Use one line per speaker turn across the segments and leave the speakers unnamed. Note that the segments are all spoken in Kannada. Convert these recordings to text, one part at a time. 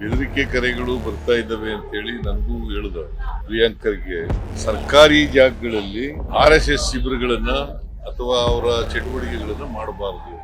ಬೆದರಿಕೆ ಕರೆಗಳು ಬರ್ತಾ ಇದ್ದಾವೆ ಅಂತ ಹೇಳಿ ನನಗೂ ಹೇಳಿದ. ಪ್ರಿಯಾಂಕರ್ಗೆ ಸರ್ಕಾರಿ ಜಾಗಗಳಲ್ಲಿ ಆರ್ ಎಸ್ ಎಸ್ ಶಿಬಿರಗಳನ್ನ ಅಥವಾ ಅವರ ಚಟುವಟಿಕೆಗಳನ್ನ ಮಾಡಬಾರದು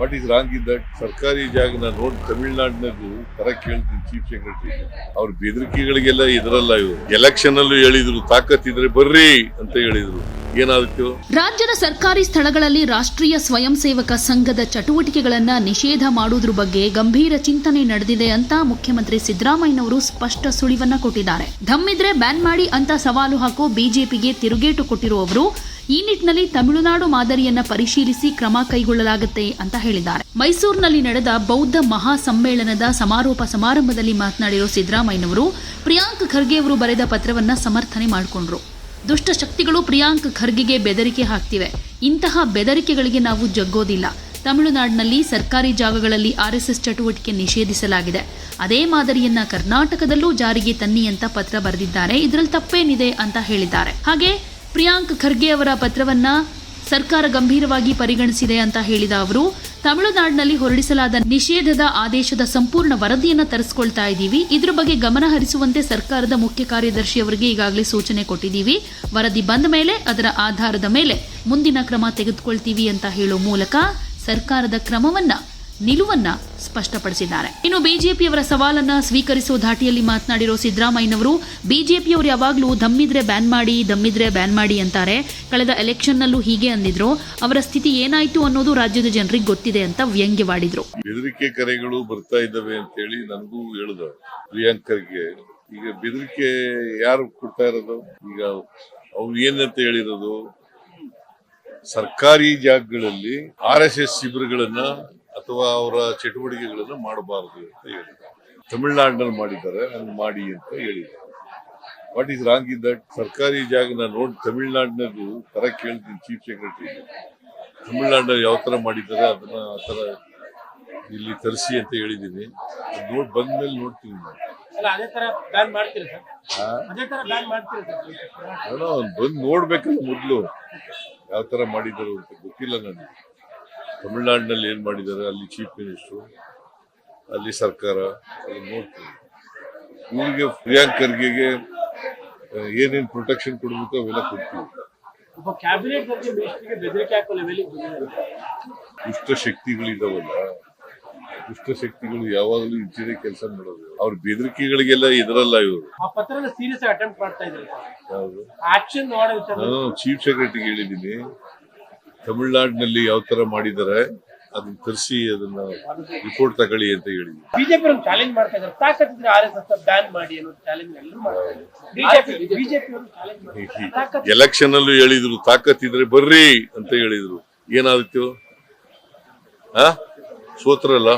what is wrong in that ಸರ್ಕಾರಿ ಜಾಗ ನಾನು ನೋಡಿ ತಮಿಳ್ನಾಡಿನದು ತರ ಕೇಳ್ತೀನಿ ಚೀಫ್ ಸೆಕ್ರೆಟರಿ ಅವ್ರ ಬೆದರಿಕೆಗಳಿಗೆಲ್ಲ ಇದರಲ್ಲ ಇವರು. ಎಲೆಕ್ಷನ್ ಅಲ್ಲೂ ಹೇಳಿದ್ರು ತಾಕತ್ತಿದ್ರೆ ಬರ್ರಿ ಅಂತ ಹೇಳಿದ್ರು. ಏನಾಯ್ತು?
ರಾಜ್ಯದ ಸರ್ಕಾರಿ ಸ್ಥಳಗಳಲ್ಲಿ ರಾಷ್ಟ್ರೀಯ ಸ್ವಯಂ ಸೇವಕ ಸಂಘದ ಚಟುವಟಿಕೆಗಳನ್ನ ನಿಷೇಧ ಮಾಡುವುದ್ರ ಬಗ್ಗೆ ಗಂಭೀರ ಚಿಂತನೆ ನಡೆದಿದೆ ಅಂತ ಮುಖ್ಯಮಂತ್ರಿ ಸಿದ್ದರಾಮಯ್ಯನವರು ಸ್ಪಷ್ಟ ಸುಳಿವನ್ನ ಕೊಟ್ಟಿದ್ದಾರೆ. ಧಮ್ಮಿದ್ರೆ ಬ್ಯಾನ್ ಮಾಡಿ ಅಂತ ಸವಾಲು ಹಾಕೋ ಬಿಜೆಪಿಗೆ ತಿರುಗೇಟು ಕೊಟ್ಟಿರುವವರು ಈ ನಿಟ್ಟಿನಲ್ಲಿ ತಮಿಳುನಾಡು ಮಾದರಿಯನ್ನ ಪರಿಶೀಲಿಸಿ ಕ್ರಮ ಕೈಗೊಳ್ಳಲಾಗುತ್ತೆ ಅಂತ ಹೇಳಿದ್ದಾರೆ. ಮೈಸೂರಿನಲ್ಲಿ ನಡೆದ ಬೌದ್ಧ ಮಹಾ ಸಮ್ಮೇಳನದ ಸಮಾರೋಪ ಸಮಾರಂಭದಲ್ಲಿ ಮಾತನಾಡಿರೋ ಸಿದ್ದರಾಮಯ್ಯನವರು, ಪ್ರಿಯಾಂಕ್ ಖರ್ಗೆ ಅವರು ಬರೆದ ಪತ್ರವನ್ನ ಸಮರ್ಥನೆ ಮಾಡಿಕೊಂಡ್ರು. ದುಷ್ಟ ಶಕ್ತಿಗಳು ಪ್ರಿಯಾಂಕ್ ಖರ್ಗೆಗೆ ಬೆದರಿಕೆ ಹಾಕ್ತಿವೆ. ಇಂತಹ ಬೆದರಿಕೆಗಳಿಗೆ ನಾವು ಜಗ್ಗೋದಿಲ್ಲ. ತಮಿಳುನಾಡಿನಲ್ಲಿ ಸರ್ಕಾರಿ ಜಾಗಗಳಲ್ಲಿ ಆರ್ಎಸ್ಎಸ್ ಚಟುವಟಿಕೆ ನಿಷೇಧಿಸಲಾಗಿದೆ. ಅದೇ ಮಾದರಿಯನ್ನ ಕರ್ನಾಟಕದಲ್ಲೂ ಜಾರಿಗೆ ತನ್ನಿ ಅಂತ ಪತ್ರ ಬರೆದಿದ್ದಾರೆ. ಇದರಲ್ಲಿ ತಪ್ಪೇನಿದೆ ಅಂತ ಹೇಳಿದ್ದಾರೆ. ಹಾಗೆ ಪ್ರಿಯಾಂಕ್ ಖರ್ಗೆ ಅವರ ಪತ್ರವನ್ನ ಸರ್ಕಾರ ಗಂಭೀರವಾಗಿ ಪರಿಗಣಿಸಿದೆ ಅಂತ ಹೇಳಿದ ಅವರು ತಮಿಳುನಾಡಿನಲ್ಲಿ ಹೊರಡಿಸಲಾದ ನಿಷೇಧದ ಆದೇಶದ ಸಂಪೂರ್ಣ ವರದಿಯನ್ನು ತರಿಸ್ಕೊಳ್ತಾ ಇದ್ದೀವಿ. ಇದ್ರ ಬಗ್ಗೆ ಗಮನ ಹರಿಸುವಂತೆ ಸರ್ಕಾರದ ಮುಖ್ಯ ಕಾರ್ಯದರ್ಶಿಯವರಿಗೆ ಈಗಾಗಲೇ ಸೂಚನೆ ಕೊಟ್ಟಿದ್ದೀವಿ. ವರದಿ ಬಂದ ಮೇಲೆ, ಅದರ ಆಧಾರದ ಮೇಲೆ ಮುಂದಿನ ಕ್ರಮ ತೆಗೆದುಕೊಳ್ತೀವಿ ಅಂತ ಹೇಳೋ ಮೂಲಕ ಸರ್ಕಾರದ ಕ್ರಮವನ್ನ ನಿಲುವನ್ನ ಸ್ಪಷ್ಟಪಡಿಸಿದ್ದಾರೆ. ಇನ್ನು ಬಿಜೆಪಿಯವರ ಸವಾಲನ್ನ ಸ್ವೀಕರಿಸುವ ಧಾಟಿಯಲ್ಲಿ ಮಾತನಾಡಿರೋ ಸಿದ್ದರಾಮಯ್ಯನವರು, ಬಿಜೆಪಿಯವರು ಯಾವಾಗಲೂ ದಮ್ಮಿದ್ರೆ ಬ್ಯಾನ್ ಮಾಡಿ, ದಮ್ಮಿದ್ರೆ ಬ್ಯಾನ್ ಮಾಡಿ ಅಂತಾರೆ. ಕಳೆದ ಎಲೆಕ್ಷನ್ನಲ್ಲೂ ಹೀಗೆ ಅಂದಿದ್ರು. ಅವರ ಸ್ಥಿತಿ ಏನಾಯ್ತು ಅನ್ನೋದು ರಾಜ್ಯದ ಜನರಿಗೆ ಗೊತ್ತಿದೆ ಅಂತ ವ್ಯಂಗ್ಯವಾಡಿದ್ರು.
ಬೆದರಿಕೆ ಕರೆಗಳು ಬರ್ತಾ ಇದ್ದಾವೆ ಅಂತ ಹೇಳಿ ನನಗೂ ಹೇಳಿದ ಪ್ರಿಯಾಂಕರ್ಗೆ. ಈಗ ಬೆದರಿಕೆ ಯಾರು ಕೊಡ್ತಾ ಇರೋದು? ಈಗ ಅವ್ರು ಏನಂತ ಹೇಳಿರೋದು? ಸರ್ಕಾರಿ ಜಾಗಗಳಲ್ಲಿ ಆರ್ ಎಸ್ ಎಸ್ ಶಿಬಿರಗಳನ್ನ ಅಥವಾ ಅವರ ಚಟುವಟಿಕೆಗಳನ್ನು ಮಾಡಬಾರದು ಅಂತ ಹೇಳಿದ್ದಾರೆ ತಮಿಳ್ನಾಡಿನಲ್ಲಿ ಮಾಡಿದ್ದಾರೆ ಹಂಗೆ ಮಾಡಿ ಅಂತ ಹೇಳಿದ್ದಾರೆ what is wrong in that ಸರ್ಕಾರಿ ಜಾಗ ನಾನು ನೋಡಿ ತಮಿಳ್ನಾಡಿನದು ತರ ಕೇಳ್ತೀನಿ ಚೀಫ್ ಸೆಕ್ರೆಟರಿ. ತಮಿಳ್ನಾಡಿನಲ್ಲಿ ಯಾವ ಥರ ಮಾಡಿದ್ದಾರೆ ಅದನ್ನ ಆ ಥರ ಇಲ್ಲಿ ತರಿಸಿ ಅಂತ ಹೇಳಿದ್ದೀನಿ. ನೋಡಿ ನೋಡ್ ಬಂದ್ಮೇಲೆ ನೋಡ್ತೀನಿ ನಾನು.
ಅದೇ ಅದೇ
ಬಂದು ನೋಡ್ಬೇಕಲ್ಲ ಮೊದಲು. ಯಾವ ತರ ಮಾಡಿದ್ದಾರೆ ಅಂತ ಗೊತ್ತಿಲ್ಲ ನನಗೆ. ತಮಿಳ್ನಾಡಿನಲ್ಲಿ ಏನ್ ಮಾಡಿದ್ದಾರೆ? ಅಲ್ಲಿ ಚೀಫ್ ಮಿನಿಸ್ಟ್ರು ಅಲ್ಲಿ ಸರ್ಕಾರ ಅಲ್ಲಿ ನೋಡ್ತೀವಿ ಇವ್ರಿಗೆ ಪ್ರಿಯಾಂಕ್ ಖರ್ಗೆಗೆ ಏನೇನ್ ಪ್ರೊಟೆಕ್ಷನ್ ಕೊಡಬೇಕು ಅವೆಲ್ಲ ಕೊಡ್ತೀವಿ. ದುಷ್ಟ ಶಕ್ತಿಗಳಿದಾವಲ್ಲ ದುಷ್ಟ ಶಕ್ತಿಗಳು ಯಾವಾಗಲೂ ಇಂಚಿನ ಕೆಲಸ ಮಾಡೋದು. ಅವ್ರ ಬೆದರಿಕೆಗಳಿಗೆಲ್ಲ ಇದರಲ್ಲ ಇವರು.
ಸೀರಿಯಸ್ ಮಾಡ್ತಾ ಇದ್ದಾರೆ.
ಚೀಫ್ ಸೆಕ್ರೆಟರಿಗೆ ಹೇಳಿದ್ದೀನಿ. ತಮಿಳ್ನಾಡಿನಲ್ಲಿ ಯಾವ ತರ ಮಾಡಿದ್ದಾರೆ ಅದನ್ನ ತರಿಸಿ ಅದನ್ನ ರಿಪೋರ್ಟ್ ತಗೊಳ್ಳಿ ಅಂತ ಹೇಳಿದ್ವಿ
ಬಿಜೆಪಿ ಅವರು ಚಾಲೆಂಜ್ ಮಾಡ್ತಾ ಇದ್ದಾರೆ ತಾಕತ್ತಿದ್ರೆ ಆರ್ ಎಸ್ ಎಸ್ ಬ್ಯಾನ್ ಮಾಡಿ ಅನ್ನೋ ಚಾಲೆಂಜ್ ಎಲ್ಲರೂ ಮಾಡ್ತಾ ಬಿಜೆಪಿ ಬಿಜೆಪಿ. ಅವರು ಚಾಲೆಂಜ್ ಮಾಡ್ತಾರೆ
ಎಲೆಕ್ಷನ್ ಅಲ್ಲೂ ಹೇಳಿದ್ರು ತಾಕತ್ತಿದ್ರೆ ಬರ್ರಿ ಅಂತ ಹೇಳಿದ್ರು. ಏನಾದಿತ್ತು ಆ? ಸೋತ್ರಲ್ಲ